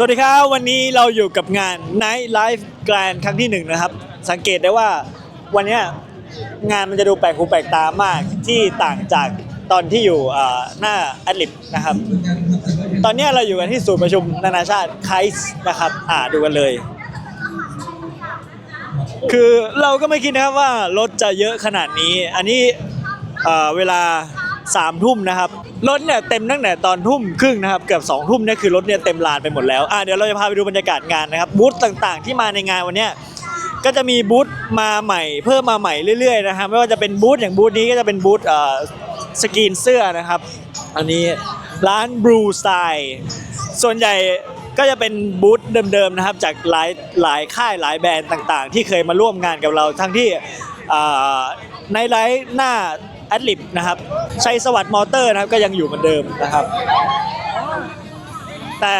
สวัสดีครับ วันนี้เราอยู่กับงาน Night Life Grand ครั้งที่หนึ่งนะครับ สังเกตได้ว่าวันนี้งานมันจะดูแปลกหูแปลกตามากที่ต่างจากตอนที่อยู่หน้าอดลิปนะครับ ตอนนี้เราอยู่กันที่ศูนย์ประชุมนานาชาติไคส์นะครับ อ่าดูกันเลย คือเราก็ไม่คิดนะครับว่ารถจะเยอะขนาดนี้ อันนี้เวลา สามทุ่มนะครับรถเนี่ยเต็มตั้งแต่ตอนทุ่มครึ่งนะครับเกือบสองทุ่มเนี่ยคือรถเนี่ยเต็มลานไปหมดแล้วอะเดี๋ยวเราจะพาไปดูบรรยากาศงานนะครับบูธต่างๆ ที่มาในงานวันเนี้ยก็จะมีบูธมาใหม่เพิ่มมาใหม่เรื่อยๆนะครับไม่ว่าจะเป็นบูธอย่างบูธนี้ก็จะเป็นบูธเอ่อสกรีนเสื้อนะครับ อันนี้ร้าน Blue Style ส่วนใหญ่ก็จะเป็นบูธเดิมๆนะครับ จากหลายหลายค่ายหลายแบรนด์ต่างๆ ที่เคยมาร่วมงานกับเราทั้งที่ในไลฟ์หน้า แอดลิปนะครับชัยสวัสดิ์มอเตอร์นะครับก็ยังอยู่เหมือนเดิมนะครับ แต่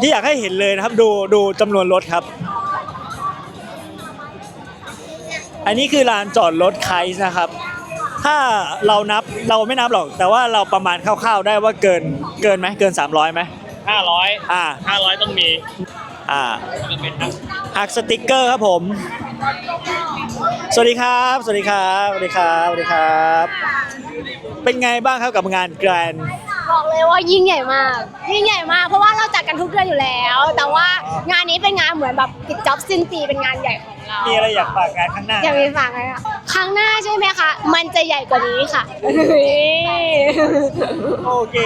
ที่อยากให้เห็นเลยนะครับดูดูจำนวนรถครับ อันนี้คือลานจอดรถไคส์นะครับ ถ้าเรานับเราไม่นับหรอก แต่ว่าเราประมาณคร่าวๆได้ว่าเกินเกินไหมเกิน 300ไหมห้าร้อยอ่าห้าร้อยต้องมีอ่าจะเป็นทั้งหักสติกเกอร์ครับผม สวัสดีครับ สวัสดีครับ สวัสดีครับ สวัสดีครับ เป็นไงบ้างครับกับงานแกรนด์บอกเลยว่ายิ่งใหญ่มาก ยิ่งใหญ่มาก เพราะว่าเราจัดกันทุกเดือนอยู่แล้ว แต่ว่างานนี้เป็นงานเหมือนแบบปิดจ็อบสิ้นปีเป็นงานใหญ่ของเรามีอะไรอยากฝากงานข้างหน้าอยากมีฝากไหมคะครั้งหน้าใช่ไหมคะ มันจะใหญ่กว่านี้ค่ะ โอเคครับผมโอเค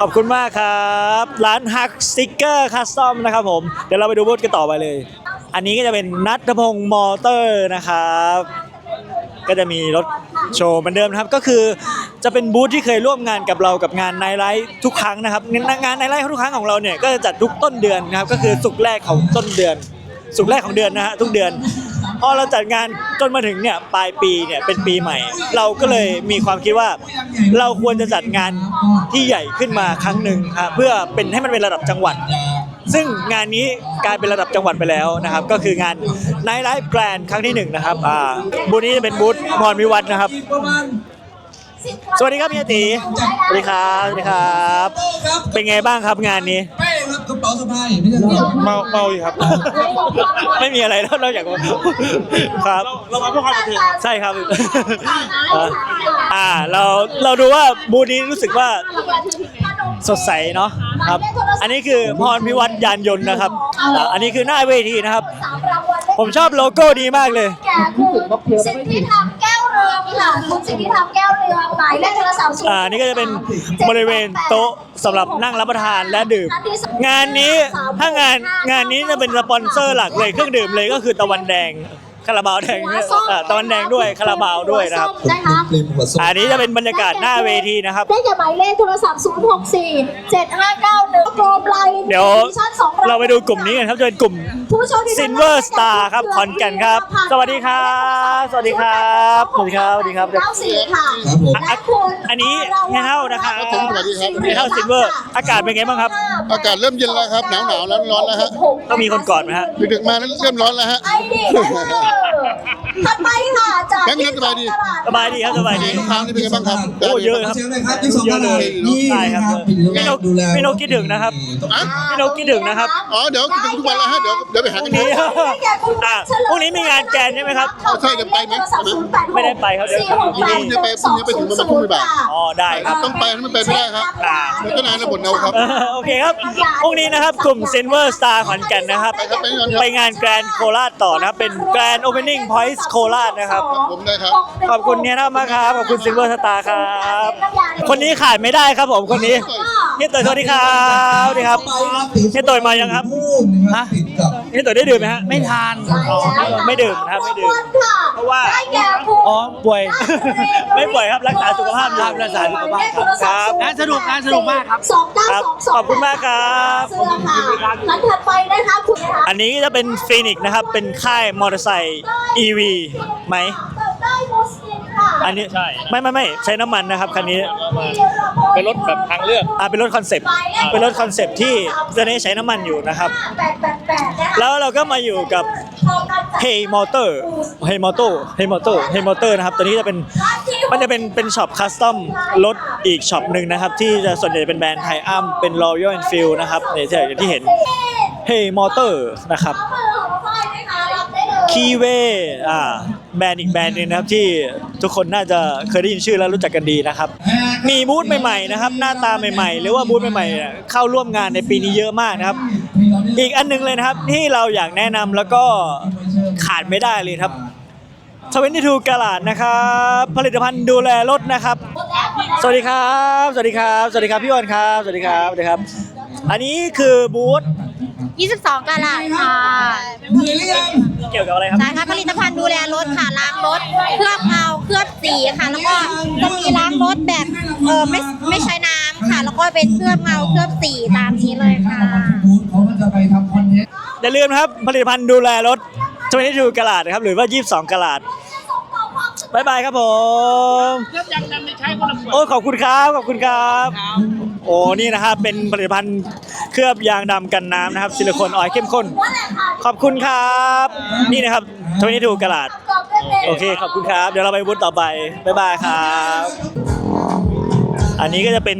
ขอบคุณมากครับ ร้านฮักสติกเกอร์คัสตอมนะครับผม เดี๋ยวเราไปดูบูธกันต่อไปเลย อันนี้ก็จะเป็นนัทพงศ์มอเตอร์นะครับ ก็จะมีรถโชว์เหมือนเดิมนะครับ ก็คือจะเป็นบูธที่เคยร่วมงานกับเรากับงานไนไลท์ทุกครั้งนะครับ งานไนไลท์ทุกครั้งของเราเนี่ยก็จะจัดทุกต้นเดือนนะครับ ก็คือสุกแรกของต้นเดือน สุกแรกของเดือนนะฮะทุกเดือน พอเราจัดงานจนมาถึงเนี่ยปลายปีเนี่ยเป็นปีใหม่ เราก็เลยมีความคิดว่า เราควรจะจัดงานที่ใหญ่ขึ้นมาครั้งหนึ่งครับเพื่อเป็นให้มันเป็นระดับจังหวัด ซึ่งงานนี้กลายเป็นระดับจังหวัดไปแล้วนะครับ ก็คืองาน Night Life Grand ครั้งที่หนึ่งนะครับอ่าบูธนี้จะเป็นบูธมอนวิวัฒน์นะครับ สวัสดีครับพี่อาตีสวัสดีครับสวัสดีครับ เป็นไงบ้างครับงานนี้เป้ครับ กระเป๋าสะพายไม่ใช่กระเป๋าเมาเมาอยู่ครับ ไม่มีอะไรแล้วนอกจากว่าครับ เรามาเพื่อความบันเทิงใช่ครับ อ่าเราเราดูว่าบูธนี้รู้สึกว่าสดใสเนาะครับ อันนี้คือพรพิวัตรยานยนต์นะครับอ่าอันนี้คือหน้าเวทีนะครับ ผมชอบโลโก้ดีมากเลย แก่คุณสิทธิธรรมแก้วเรืองค่ะคุณสิทธิธรรมแก้วเรืองหมายเลขโทรศัพท์ศูนย์อ่านี่ก็จะเป็นบริเวณโต๊ะสำหรับนั่งรับประทานและดื่ม งานนี้ถ้างานงานนี้จะเป็นสปอนเซอร์หลักเลยเครื่องดื่มเลยก็คือตะวันแดง คาราบาวแดงเนี่ยอ่าตะวันแดงด้วยคาราบาวด้วยนะครับนะคะเตรียมหัวส้มอันนี้จะเป็นบรรยากาศหน้าเวทีนะครับ ได้แก่หมายเลขโทรศัพท์ 0 6 4 7 5 9 1โปรไลน์เดี๋ยวชั่นสองเราไปดูกลุ่มนี้กันครับจะเป็นกลุ่ม ผู้โชคดี Silver Star ครับขอนแก่นครับ สวัสดีครับ สวัสดีครับสวัสดีครับสวัสดีครับ เก้าสี่ค่ะครับผม และคุณอันนี้เฮเท่านะครับผมสวัสดีครับเฮเท่าซิลเวอร์อากาศเป็นไงบ้างครับ อากาศเริ่มเย็นแล้วครับหนาวหนาวๆร้อนร้อนๆแล้วฮะ ต้องมีคนกอดไหมฮะ ดึกๆมานั้นเริ่มร้อนแล้วฮะ ไอดีถัดไปค่ะจากแบงค์ครับสบายดีสบายดีครับสบายดี ลูกค้านี่เป็นไงบ้างครับ โอ้เยอะ ครับเชิญเลยครับที่สองเยอะเลยนี่ใช่นะคครัรับบเป็นพี่นกดูแลพี่นกคิดถึงนะครับ อะพี่นกคิดถึงนะครับ อ๋อเดี๋ยวกินทุกวันแล้วฮะเดี๋ยวเดี๋ยวไปหาพกัรุ่นงคนี้รับอะพรุ่งนี้มีงานแกนใช่ไหมครับใช่จะไปไหม ไม่ได้ไปครับเดี๋ยวสี่หกแปดพรุ่งนี้ไปพรุ่งนี้ไปถึงประมาณทุ่มบ่าย อ๋อได้ครับต้องไปถ้าไม่ไปไม่ได้ครับอ่ามันก็นานนะบทเอาครับ เออโอเคครับพรุ่งนี้นะครับกลุ่ม Silver Star ขอนแก่นนะครับ ไปครับไปก่อนครับ ไปงานแกรนโคราชต่อนะครับเป็นแกรนโอเพนนิ่งพอยต์โคราชนะครับ ผมได้ครับ ขอบคุณเนี่ยมากครับ ขอบคุณซิลเวอร์สตาร์ครับ คนนี้ขาดไม่ได้ครับผมคนนี้เฮียเตยสวัสดีครับสวัสดีครับเฮียเตยมายังครับ ฮะ ติดกับเฮียเตยได้ดื่มไหมฮะไม่ทานไม่ดื่มนะครับไม่ดื่มเพราะว่าได้แก่คุณอ๋อป่วย ไม่ป่วยครับรักษาสุขภาพอยู่รักษาสุขภาพครับครับงานสนุกงานสนุกมากครับสองเก้าครับสองสองขอบคุณมากครับเสื้อค่ะหลังถัดไปนะคะคุณนะคะอันนี้จะเป็นฟีนิกนะครับเป็นค่ายมอเตอร์ไซค์ EV ไหม ได้โมสกินค่ะอันนี้ไม่ไม่ไม่ใช้น้ำมันนะครับคันนี้เป็นรถแบบทางเลือก อ่าเป็นรถคอนเซปต์เป็นรถคอนเซปต์ที่จะได้ใช้น้ำมันอยู่นะครับแปดแปดแปดนะคะแล้วเราก็มาอยู่กับ Hey Motor Hey Motor Hey Motor Hey Motor นะครับตัวนี้จะเป็นมันจะเป็นเป็นช็อปคัสตอมรถอีกช็อปหนึ่งนะครับ ที่จะส่วนใหญ่เป็นแบรนด์ไทอัมเป็น Royal Enfield นะครับเนี่ยที่อย่างที่เห็น Hey Motor นะครับข้อมือของน้องฝ้ายนะคะรับได้เลยคีเวอ่าแบรนด์อีกแบรนด์หนึงนะครับที่ ทุกคนน่าจะเคยได้ยินชื่อแล้วรู้จักกันดีนะครับ มีบูธใหม่ๆนะครับ หน้าตาใหม่ ๆ หรือว่าบูธใหม่ๆเข้าร่วมงานในปีนี้เยอะมากนะครับ อีกอันหนึงเลยนะครับที่เราอยากแนะนำแล้วก็ขาดไม่ได้เลยครับ22กาลาดนะครับ ผลิตภัณฑ์ดูแลรถนะครับ สวัสดีครับ สวัสดีครับ สวัสดีครับพี่วอนครับ สวัสดีครับ สวัสดีครับ อันนี้คือบูธ 22กะลัดค่ะเหนื่อยหรือยังเกี่ยวกับอะไรครับ สายค่ะผลิตภัณฑ์ดูแลรถค่ะล้างรถ เคลือบเงาเคลือบสีค่ะ แล้วก็จะมีล้างรถแบบเออไม่ไม่ใช้น้ำค่ะ แล้วก็เป็นเคลือบเงาเคลือบสีตามนี้เลยค่ะบูธเขาก็จะไปทำคอนเทนต์อย่าลืมนะครับ ผลิตภัณฑ์ดูแลรถ22กาลาดนะครับ หรือว่า 22กาลาดบายบายครับผมโอ้ขอบคุณครับ ขอบคุณครับ โอ้นี่นะครับเป็นผลิตภัณฑ์ เคลือบยางดำกันน้ำนะครับซิลิโคนออยล์เข้มข้น ขอบคุณครับ นี่นะครับ22กาลาดโอเคขอบคุณครับ เดี๋ยวเราไปบูธต่อไป บ๊ายบายครับ อันนี้ก็จะเป็น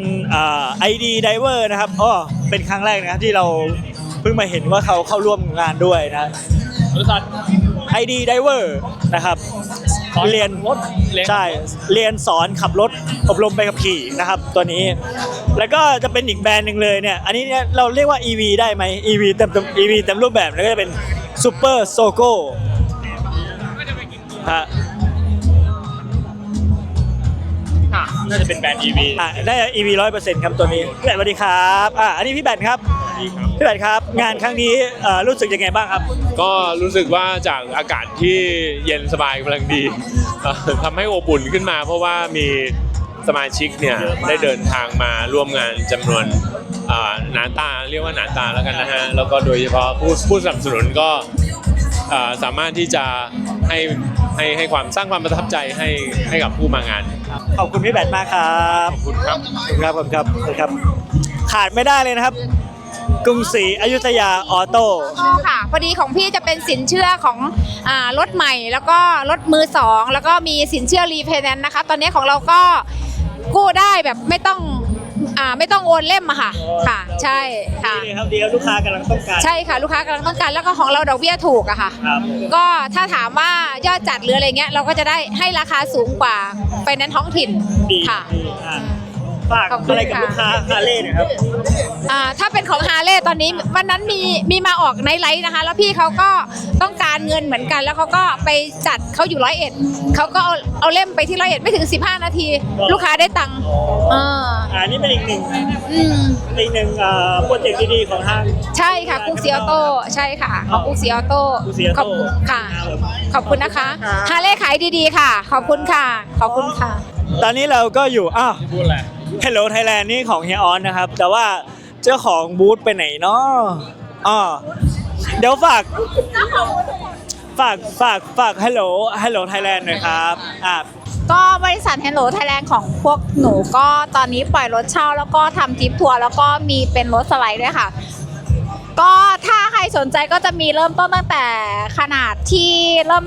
ไอดีไดเวอร์นะครับอ๋อเป็นครั้งแรกนะครับที่เราเพิ่งมาเห็นว่าเขาเข้าร่วมงานด้วยนะบริษัทไอดีไดเวอร์นะครับสอน เรียนรถเรียนใช่เรียนสอนขับรถอบรมไปขับขี่นะครับ ตัวนี้ แล้วก็จะเป็นอีกแบรนด์หนึ่งเลยเนี่ยอันนี้เนี่ยเราเรียกว่า EV ได้ไหม EV เต็มเต็ม EV เต็มรูปแบบแล้วก็จะเป็น Super Sogo ฮะค่ะ น่าจะเป็นแบรนด์ EV อะได้ EV ร้อยเปอร์เซ็นต์ครับตัวนี้พี่แบทสวัสดีครับอะอันนี้พี่แบทครับพี่แบทครับ งานครั้งนี้เอ่อรู้สึกยังไงบ้างครับ ก็รู้สึกว่าจากอากาศที่เย็นสบายกำลังดีเอ่อทำให้อบอุ่นขึ้นมาเพราะว่ามีสมาชิกเนี่ยได้เดินทางมาร่วมงานจำนวนอ่าหนาตาเรียกว่าหนาตาแล้วกันนะฮะแล้วก็โดยเฉพาะผู้ผู้สนับสนุนก็อ่าสามารถที่จะให้ ให้ให้ความสร้างความประทับใจให้ให้กับผู้มางานขอบคุณพี่แบทมากครับขอบคุณครับขอบคุณครับขอบคุณครับขอบคุณครับ ขาดไม่ได้เลยนะครับ กรุงศรีอยุธยาออโต้ค่ะ พอดีของพี่จะเป็นสินเชื่อของอารถใหม่ แล้วก็รถมือสองแล้วก็มีสินเชื่อรีเพย์แนนนะคะ ตอนนี้ของเราก็กู้ได้แบบไม่ต้อง อ่าไม่ต้องโอนเล่มอะค่ะค่ะ ใช่ค่ะ ดีเลยครับดีครับลูกค้ากำลังต้องการใช่ค่ะลูกค้ากำลังต้องการแล้วก็ของเราดอกเบี้ยถูกอะค่ะ ครับก็ถ้าถามว่ายอดจัดหรืออะไรเงี้ยเราก็จะได้ให้ราคาสูงกว่าไฟแนนซ์ท้องถิ่นดีค่ะ ดีอะ ฝากขอบคุณอะไรกับค่ะ ลูกค้าฮาร์เลย์หนะครับ อ่าถ้าเป็นของฮาร์เลย์ตอนนี้วันนั้นมีมีมาออกในไลฟ์นะคะ แล้วพี่เขาก็ต้องการเงินเหมือนกัน แล้วเขาก็ไปจัดเขาอยู่ร้อยเอ็ดเขาก็เอาเอาเล่มไปที่ร้อยเอ็ดไม่ถึง 15 นาที ลูกค้าได้ตังค์เอออ่านี่เป็นอีกหนึ่งอืมอีกหนึ่งอ่าโปรเจกต์ดีๆของทาง ใช่ค่ะกุ๊กซีออโต้ใช่ค่ะของกุ๊กซีออโต้กุ๊กซีออโต้ขอบคุณค่ะ ครับผม ขอบคุณนะคะฮาร์เลย์ขายดีๆค่ะ ขอบคุณค่ะ ขอบคุณค่ะ ตอนนี้เราก็อยู่ อ้าว พูดอะไร Hello Thailand นี่ของเฮียออนนะครับ แต่ว่าเจ้าของบูธไปไหนเนาะอ๋อเดี๋ยวฝาก ฝาก ฝาก ฝาก Hello Hello Thailand หน่อยครับอ่า ก็บริษัท Hello Thailand ของพวกหนูก็ตอนนี้ปล่อยรถเช่า แล้วก็ทำทริปทัวร์แล้วก็มีเป็นรถสไลด์ด้วยค่ะ ก็ถ้าใครสนใจก็จะมีเริ่มต้นตั้งแต่ขนาดที่เริ่ม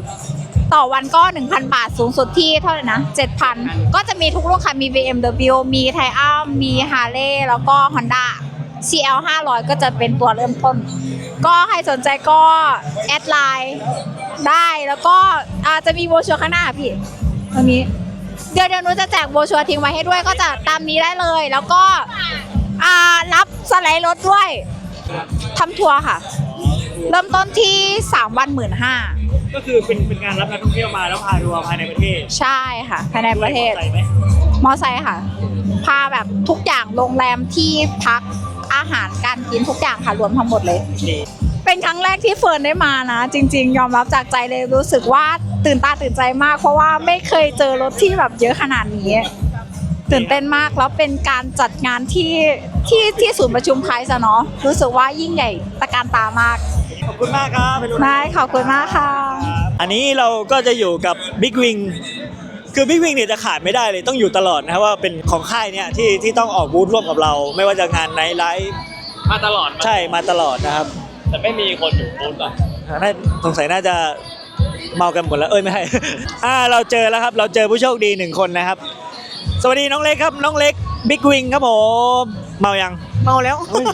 ต่อวันก็ 1,000 บาทสูงสุดที่เท่าไหร่นะ 7,000 ก็จะมีทุกรุ่นค่ะ มี BMW มี t i อัมมี Harley แล้วก็ Honda CL 500 ก็จะเป็นตัวเริ่มต้น ก็ใครสนใจก็แอดไลน์ได้แล้วก็อาจจะมีโบชัวข้างหน้าพี่ตรงนี้ เดี๋ยวเดี๋ยวนูจะแจกโบชัวทิ้งไว้ให้ด้วยก็จะตามนี้ได้เลย แล้วก็รับสไลด์รถด้วยทำทัวร์ค่ะ เริ่มต้นที่ 3 วันหมื่นห้า ก็คือเป็นเป็นการรับนักท่องเที่ยวมาแล้วพาทัวร์ภายในประเทศใช่ค่ะภายในประเทศใส่ไหมมอไซค์ค่ะ พาแบบทุกอย่างโรงแรมที่พักอาหารการกินทุกอย่างค่ะรวมทั้งหมดเลยเป็นครั้งแรกที่เฟิร์นได้มานะ จริง ๆ ยอมรับจากใจเลยรู้สึกว่าตื่นตาตื่นใจมาก เพราะว่าไม่เคยเจอรถที่แบบเยอะขนาดนี้ ตื่นเต้นมากแล้วเป็นการจัดงานที่ที่ที่ศูนย์ประชุมไพรส์อะเนาะรู้สึกว่ายิ่งใหญ่ตระการตามาก ขอบคุณมากครับเป็นรุ่นได้ขอบคุณมากค่ะ อันนี้เราก็จะอยู่กับ Big Wing คือ Big Wing เนี่ยจะขาดไม่ได้เลยต้องอยู่ตลอดนะครับว่าเป็นของค่ายเนี่ยที่ที่ต้องออกบูธร่วมกับเรา ไม่ว่าจะงานไนท์ไลฟ์มาตลอดมาใช่มาตลอดนะครับ แต่ไม่มีคนอยู่บูธอะน่าสงสัยน่าจะเมากันหมดแล้วเอ้ยไม่ใช่ อ่าเราเจอแล้วครับ เราเจอผู้โชคดีหนึ่งคนนะครับ สวัสดีน้องเล็กครับ น้องเล็กบิ๊กวิงครับผมเมายัง เมาแล้วอุ๊ย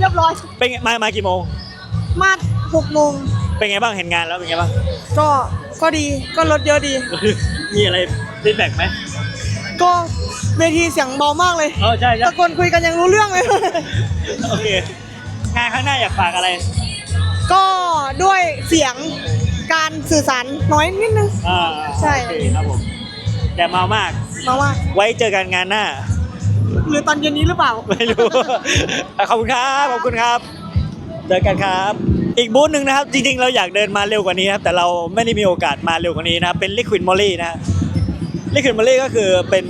เรียบร้อย เป็นไงมามากี่โมง มาหกโมงเป็นไงบ้างเห็นงานแล้วเป็นไงบ้างก็ก็ดีก็รถเยอะดี มีอะไรฟีดแบ็กไหมก็เวทีเสียงเบามากเลยเออใช่ใช่ตะโกนคุยกันยังรู้เรื่องเลย โอเคงานข้างหน้าอยากฝากอะไร ก็ด้วยเสียงการสื่อสารน้อยนิดนึง อ่าใช่ โอเคครับผมแต่เมามาก มาว่า ไว้เจอกันงานหน้า หรือตอนเย็นนี้หรือเปล่า ไม่รู้ ขอบคุณครับ ขอบคุณครับ เจอกันครับ อีกบูธหนึ่งนะครับ จริงๆ เราอยากเดินมาเร็วกว่านี้นะครับ แต่เราไม่ได้มีโอกาสมาเร็วกว่านี้นะครับ เป็น Liquid Moly นะฮะ Liquid Moly ก็คือเป็น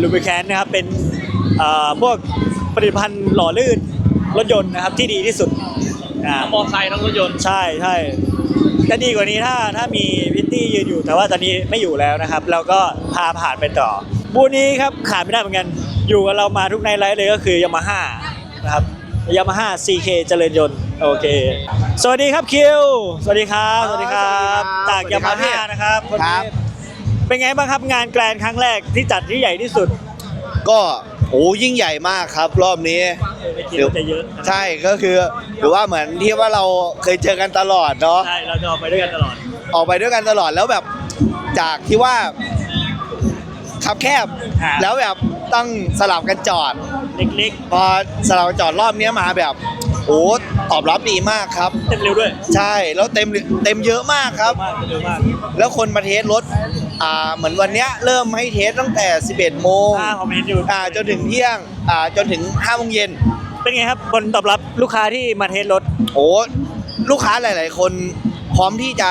ลูบิแคนนะครับ เป็นเอ่อพวกผลิตภัณฑ์หล่อลื่นรถยนต์นะครับที่ดีที่สุดอ่าทั้งมอไซค์ทั้งรถยนต์ใช่ใช่จะดีกว่านี้ถ้าถ้ามีพิตตี้ยืนอยู่ แต่ว่าตอนนี้ไม่อยู่แล้วนะครับ เราก็พาผ่านไปต่อบูธนี้ครับขาดไม่ได้เหมือนกัน อยู่กับเรามาทุกในไลฟ์เลยก็คือยามาฮ่านะครับ ยามาฮ่า CK เจริญยนต์โอเค สวัสดีครับคิว สวัสดีครับ สวัสดีครับจากยามาฮ่านะครับคนนี้เป็นไงบ้างครับงานแกรนด์ครั้งแรกที่จัดที่ใหญ่ที่สุดก็โอ้ยิ่งใหญ่มากครับ รอบนี้ ไม่คิดว่าจะเยอะใช่ก็คือหรือว่าเหมือนที่ว่าเราเคยเจอกันตลอดเนาะ ใช่เราจะออกไปด้วยกันตลอด ออกไปด้วยกันตลอดแล้วแบบจากที่ว่า ขับแคบอ่าแล้วแบบต้องสลับกันจอด เล็กพอสลับกันจอดรอบเนี้ยมาแบบโอ้ตอบรับดีมากครับ ๆ เต็มเร็วด้วยใช่แล้วเต็มเต็มเยอะมากครับ มากเร็วมากแล้วคนมาเทสรถอ่าเหมือนวันเนี้ยเริ่มให้เทสตั้งแต่ 11 โมงอ่าผมเห็นอยู่อ่าจนถึงเที่ยงอ่าจนถึง5โมงเย็น เป็นไงครับผลตอบรับลูกค้าที่มาเทสรถ โอ้ลูกค้าหลาย ๆ คนพร้อมที่จะ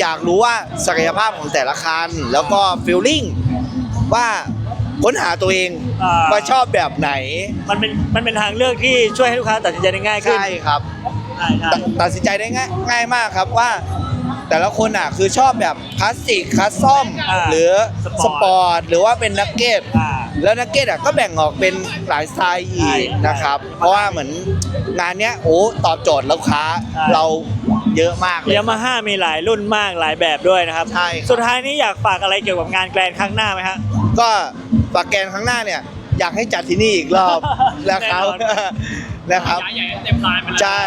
อยากรู้ว่าศักยภาพของแต่ละคัน แล้วก็ฟีลลิ่ง ว่าค้นหาตัวเองอ่า ว่าชอบแบบไหนมันเป็นมันเป็นทางเลือกที่ช่วยให้ลูกค้าตัดสินใจได้ง่ายขึ้นใช่ครับ ใช่ใช่ตัดตัดสินใจได้ง่ายง่ายมากครับว่า แต่ละคนอะคือชอบแบบคลาสสิกคัสซอม หรือสปอร์ตหรือว่าเป็นนักเก็ต อ่า แล้วนักเก็ตอะก็แบ่งออกเป็นหลายสไตล์อีกใช่นะครับเพราะว่าเหมือนงานเนี้ยโอ้ตอบโจทย์ลูกค้าใช่ เราเยอะมากเลย ยามาฮ่ามีหลายรุ่นมากหลายแบบด้วยนะครับ ใช่ครับ สุดท้ายนี้อยากฝากอะไรเกี่ยวกับงานแกรนด์ครั้งหน้าไหมฮะ ก็ฝากแกนข้างหน้าเนี่ย อยากให้จัดที่นี่อีกรอบนะครับแน่นอน นะครับ ย้ายใหญ่เต็มลานไปเลยใช่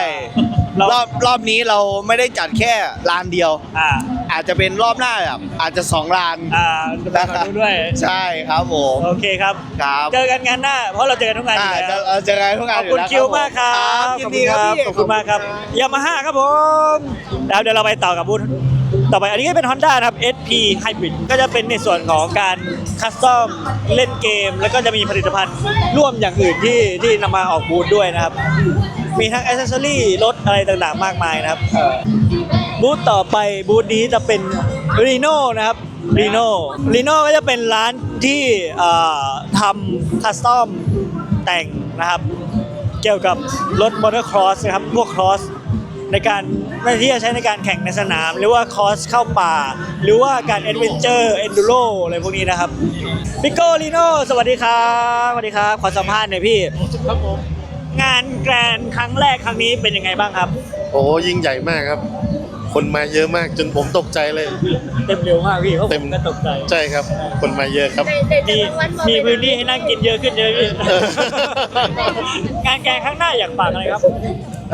เรารอบรอบนี้เราไม่ได้จัดแค่ลานเดียว อ่าอาจจะเป็นรอบหน้าแบบอาจจะสองลาน อ่าจะไปนะขคอรับดูด้วย ใช่ครับผมโอเคครับ ครับเจอกันงานหน้า เพราะเราเจอกันทุกงานออ่ายู่แล้วจะเราเจอกันทุกงาขนอบคุณยู่แล้วคิวมากครับยินดีครับพี่ขอบคุณมากครับยามาฮ่าครับผมแล้วเดี๋ยวเราไปต่อกับบูธ ต่อไปอันนี้ก็เป็น Honda นะครับ SP Hybrid ก็จะเป็นในส่วนของการคัสตอมเล่นเกม แล้วก็จะมีผลิตภัณฑ์ร่วมอย่างอื่นที่ที่นำมาออกบูธด้วยนะครับ มีทั้งอ c เซอรี่รถอะไรต่างๆ มากมายนะครับ บูธต่อไปบูธนี้จะเป็น r e n o นะครับ r e n o r e n o ก็จะเป็นร้านที่ทำคัสตอมแต่งนะครับ เกี่ยวกับรถมอเตอร์ครอสนะครับพวกครอส ในการที่จะใช้ในการแข่งในสนาม หรือว่าครอสเข้าป่า หรือว่าการแอดเวนเจอร์เอนดูโรอะไรพวกนี้นะครับปิโก้ลีโนสวัสดีครับสวัสดีครับขอสัมภาษณ์หน่อยพี่ครับผมงานแกรนด์ครั้งแรกครั้งนี้เป็นยังไงบ้างครับ โอ้ยิ่งใหญ่มากครับ คนมาเยอะมากจนผมตกใจเลย เต็มเร็วมากพี่เพราะผเต็มมก็ตกใจใช่ครับ คนมาเยอะครับ มีมีพื้นที่ให้นั่งกินเยอะขึ้นเยอะพี่เอองานแกรนด์ครั้งหน้าอยากฝากอะไรครับ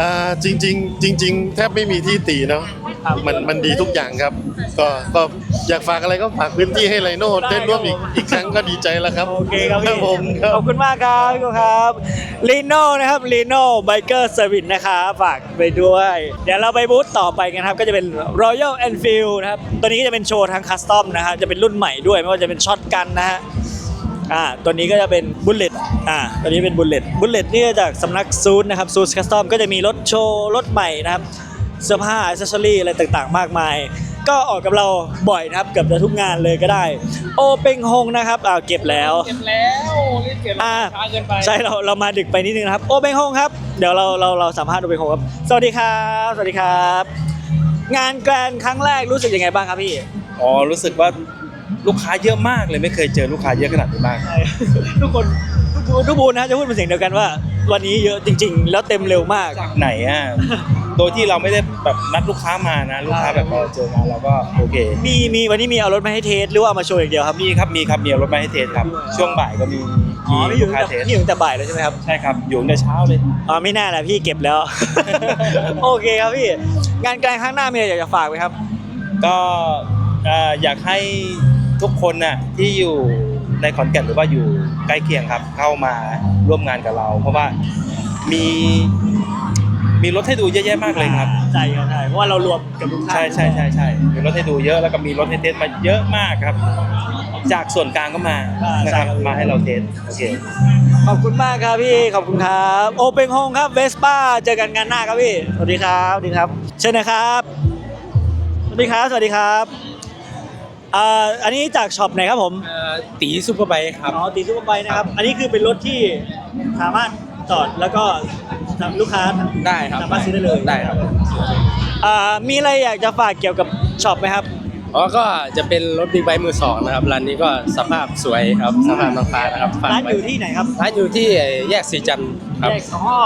อ่าจริงๆจริง ๆ แทบไม่มีที่ตีเนาะครับมันมันดีทุกอย่างครับ ก็ก็อยากฝากอะไรก็ฝากพื้นที่ให้ไลโน่ได้ได้ร่วมอีกครับผมอีกครั้งก็ดีใจแล้วครับโอเคครับพี่ผมครัขบอบคุณมากครับพี่โกครับลีโน่นะครับลีโน่ไบเกอร์เซอร์วิสนะครับฝากไปด้วย เดี๋ยวเราไปบูธต่อไปกันครับ ก็จะเป็น Royal Enfield นะครับตัวนี้ก็จะเป็นโชว์ทางคัสตอมนะฮะจะเป็นรุ่นใหม่ด้วยไม่ว่าจะเป็นช็อตกันนะฮะ อ่าตัวนี้ก็จะเป็นบุลเลตอ่าตัวนี้เป็นบุลเลตบุลเลตนี่ก็จากสำนักซูนนะครับซูสคัสตอมก็จะมีรถโชว์รถใหม่นะครับเสื้อผ้าอิสซอรี่อะไรต่างๆ มากมาย ก็ออกกับเราบ่อยนะครับเกือบจะทุกงานเลยก็ได้ โอเปงฮงนะครับอ่าเก็บแล้วเก็บแล้วรีบเก็บแล้วอ่าช้าเกินไปใช่เราเรามาดึกไปนิดนึงนะครับโอเปงฮงครับเดี๋ยวเราเราเราสัมภาษณ์โอเปงฮงครับสวัสดีครับสวัสดีครับ งานแกรนด์ครั้งแรกรู้สึกยังไงบ้างครับพี่ อ๋อ รู้สึกว่า ลูกค้าเยอะมากเลยไม่เคยเจอลูกค้าเยอะขนาดนี้มาก ใช่ ทุกคนทุกทุกบูธนะจะพูดเป็นเสียงเดียวกันว่า วันนี้เยอะจริง ๆ แล้วเต็มเร็วมากจากไหนอะ โดยที่เราไม่ได้แบบนัดลูกค้ามานะ ลูกค้าแบบเออเจองานเราก็โอเค มีมีวันนี้มีเอารถมาให้เทสหรือว่าเอามาโชว์อย่างเดียวครับมีครับมีครับมีรถมาให้เทสครับ ช่วงบ่ายก็มีอ๋อมีพี่อยู่ลูกตั้งค้าแต่เทสพี่อยู่ตั้งแต่บ่ายเลยใช่ไหมครับ ใช่ครับ อยู่ตั้งแต่เช้าเลย อ๋อไม่น่าแหละพี่เก็บแล้ว โอเคครับพี่ งานการข้างหน้ามีอะไรอยากจะฝากไหมครับ ก็เอ่ออยากให้ ทุกคนน่ะที่อยู่ในขอนแก่นหรือว่าอยู่ใกล้เคียงครับ เข้ามาร่วมงานกับเรา เพราะว่ามีมีรถให้ดูเยอะแยะมากเลยครับ ใช่ครับใช่เพราะว่าเรารวมกับทุกท่านใช่ใช่ใช่ใช่มีรถให้ดูเยอะแล้วก็มีรถให้เทสมาเยอะมากครับ จากส่วนกลางก็มานะครับมาให้เราเทสโอเคขอบคุณมากครับพี่ขอบคุณครับโอเปนโฮงครับเวสป้าเจอกันงานหน้าครับพี่สวัสดีครับสวัสดีครับ เชิญนะครับ สวัสดีครับสวัสดีครับ อ่าอันนี้จากช็อปไหนครับผมตีซูเปอร์ไบค์ครับ อ๋อตีซูเปอร์ไบค์นะครับ อันนี้คือเป็นรถที่สามารถจอดแล้วก็ทำลูกค้า ได้ครับสามารถซื้อได้เลย ได้ครับอ่ามีอะไรอยากจะฝากเกี่ยวกับช็อปไหมครับ อ๋อก็จะเป็นรถบิ๊กไบค์มือสองนะครับร้านนี้ก็สภาพสวยครับสภาพน้องฟ้านะครับฝกร้านไว้อยู่ที่ไหนครับร้านอยู่ที่แยกสีจันทร์ครับแยกสองห้อ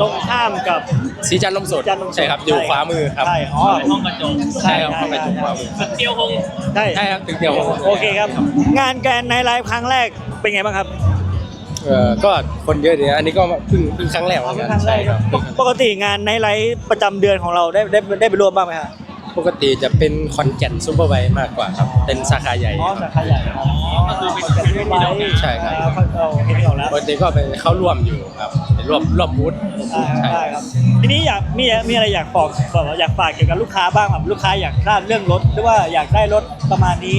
ตรงข้ามกับ สีจันทร์นมสดจันทร์นมสดใช่ครับอยู่ขวามือครับใช่อ๋อ ห้องกระจกใช่ครับเข้าไปตรงขวามือเดียวคง ใช่ใช่ครับถึงเดียวโอเคครับ งานแกรนในไลฟ์ครั้งแรกเป็นไงบ้างครับเออก็คนเยอะดีนะอันนี้ก็เพิ่งเพิ่งครั้งแรกเหมือนกันใช่ครับ ปกติงานในไลฟ์ประจำเดือนของเราได้ได้ได้ไปร่วมบ้างไหมครับ ปกติจะเป็นคอนแก่นซูเปอร์ไบค์มากกว่าครับ เป็นสาขาใหญ่อ๋อสาขาใหญ่ครับอ๋อก็คือเป็นการที่ไลฟ์ใช่ครับเอาเห็นออกแล้วปกติก็ไปเข้าร่วมอยู่ครับเป็นร่วมร่วมบูธได้ได้ครับทีนี้อยากมีมีอะไรอยากบอกแบบว่าอยากฝากเกี่ยวกับลูกค้าบ้างครับลูกค้าอยากทราบเรื่องรถหรือว่าอยากได้รถประมาณนี้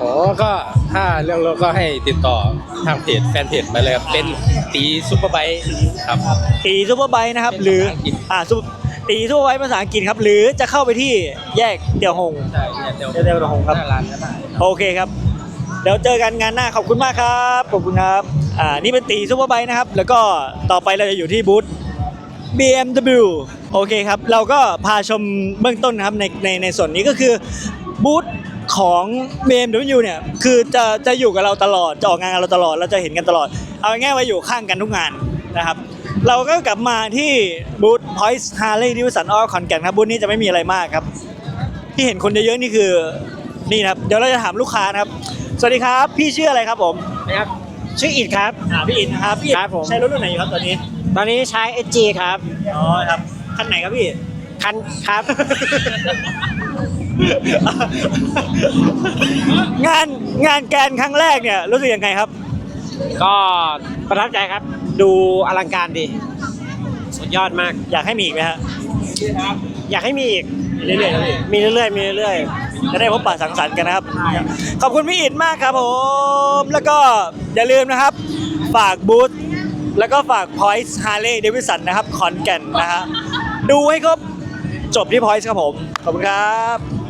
อ๋อก็ถ้าเรื่องรถก็ให้ติดต่อทางเพจแฟนเพจมาเลยครับเป็นตีซูเปอร์ไบค์ครับตีซูเปอร์ไบค์นะครับหรือเป็นภาษาอังกฤษอ่าซู ตีซูเปอร์ไบค์ภาษาอังกฤษครับ หรือจะเข้าไปที่แยกเตียวหง ใช่เนี่ยเดี๋ยวเดี๋ยวเดี๋ยวผมครับ หน้าร้านก็ได้โอเคครับ เดี๋ยวเจอกันงานหน้าขอบคุณมากครับ ขอบคุณครับ อ่า นี่เป็นตีซูเปอร์ไบค์นะครับ แล้วก็ต่อไปเราจะอยู่ที่บูธ BMW โอเคครับ เราก็พาชมเบื้องต้นนะครับในในในส่วนนี้ก็คือบูธของ BMW เนี่ย คือจะจะอยู่กับเราตลอด จะออกงานกับเราตลอด เราจะเห็นกันตลอด เอาง่ายๆว่าอยู่ข้างกันทุกงานนะครับ เราก็กลับมาที่บูธ Point Harley Davidson ออคอนแก่นครับบูธนี้จะไม่มีอะไรมากครับ ที่เห็นคนเยอะๆนี่คือนี่นะครับ เดี๋ยวเราจะถามลูกค้านะครับ สวัสดีครับ พี่ชื่ออะไรครับผมครับชื่ออิดครับ อ่าพี่อิดนะครับพี่อิฐครับผม ใช้รถรุ่นไหนอยู่ครับตอนนี้ตอนนี้ใช้ SG ครับ อ๋อครับคันไหนครับพี่ คันครับ งานงานแกรนครั้งแรกเนี่ยรู้สึกยังไงครับ ก็ประทับใจครับ ดูอลังการดี สุดยอดมาก อยากให้มีอีกไหมฮะอยากให้มีอีก เรื่อยๆครับพี่มีเรื่อยๆ มีเรื่อยจะได้พบปะสังสรรค์กันนะครับ ขอบคุณพี่อิดมากครับผม แล้วก็อย่าลืมนะครับ ฝากบูธแล้วก็ฝาก Point Harley Davidson นะครับขอนแก่นนะฮะ ดูให้ครบ จบที่ Point ครับผม ขอบคุณครับ